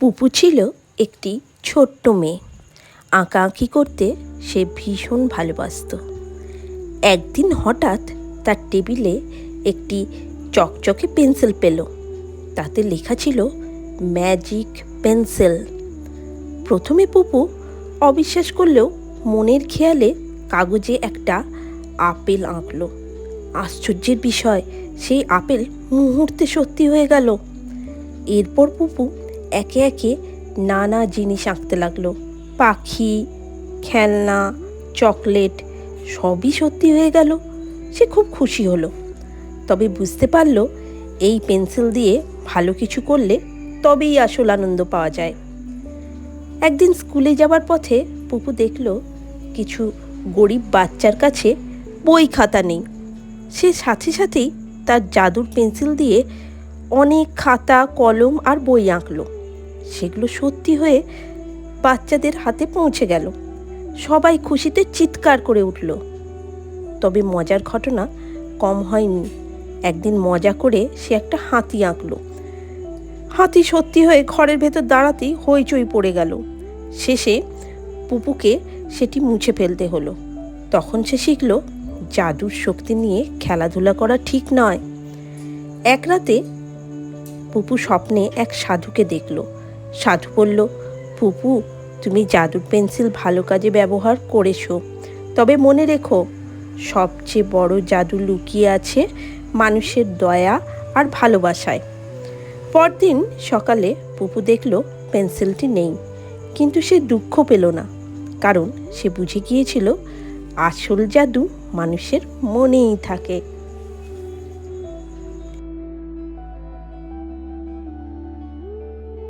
পুপু ছিল একটি ছোট্ট মেয়ে। আঁকা আঁকি করতে সে ভীষণ ভালোবাসতো। একদিন হঠাৎ তার টেবিলে একটি চকচকে পেন্সিল পেল। তাতে লেখা ছিল, ম্যাজিক পেন্সিল। প্রথমে পুপু অবিশ্বাস করলেও মনের খেয়ালে কাগজে একটা আপেল আঁকলো। আশ্চর্যের বিষয়, সেই আপেল মুহূর্তে সত্যি হয়ে গেল। এরপর পুপু একে একে নানা জিনিস আঁকতে লাগল। পাখি, খেলনা, চকলেট, সবই সত্যি হয়ে গেল। সে খুব খুশি হলো। তবে বুঝতে পারল এই পেন্সিল দিয়ে ভালো কিছু করলে তবেই আসল আনন্দ পাওয়া যায়। একদিন স্কুলে যাবার পথে পুপু দেখল কিছু গরিব বাচ্চার কাছে বই খাতা নেই। সে সাথে সাথেই তার জাদুর পেন্সিল দিয়ে অনেক খাতা, কলম আর বই আঁকলো। সেগুলো সত্যি হয়ে বাচ্চাদের হাতে পৌঁছে গেল। সবাই খুশিতে চিৎকার করে উঠল। তবে মজার ঘটনা কম হয়নি। একদিন মজা করে সে একটা হাতি আঁকলো। হাতি সত্যি হয়ে ঘরের ভেতর দাঁড়াতেই হইচই পড়ে গেল। শেষে পুপুকে সেটি মুছে ফেলতে হলো। তখন সে শিখল, জাদুর শক্তি নিয়ে খেলাধুলা করা ঠিক নয়। এক রাতে পুপু স্বপ্নে এক সাধুকে দেখল। সাধু বলল পুপু তুমি জাদুর পেন্সিল ভালো কাজে ব্যবহার করেছ। তবে মনে রেখো, সবচেয়ে বড় জাদু লুকিয়ে আছে মানুষের দয়া আর ভালোবাসায়। পরদিন সকালে পুপু দেখল পেন্সিলটি নেই, কিন্তু সে দুঃখ পেল না, কারণ সে বুঝে গিয়েছিল আসল জাদু মানুষের মনেই থাকে।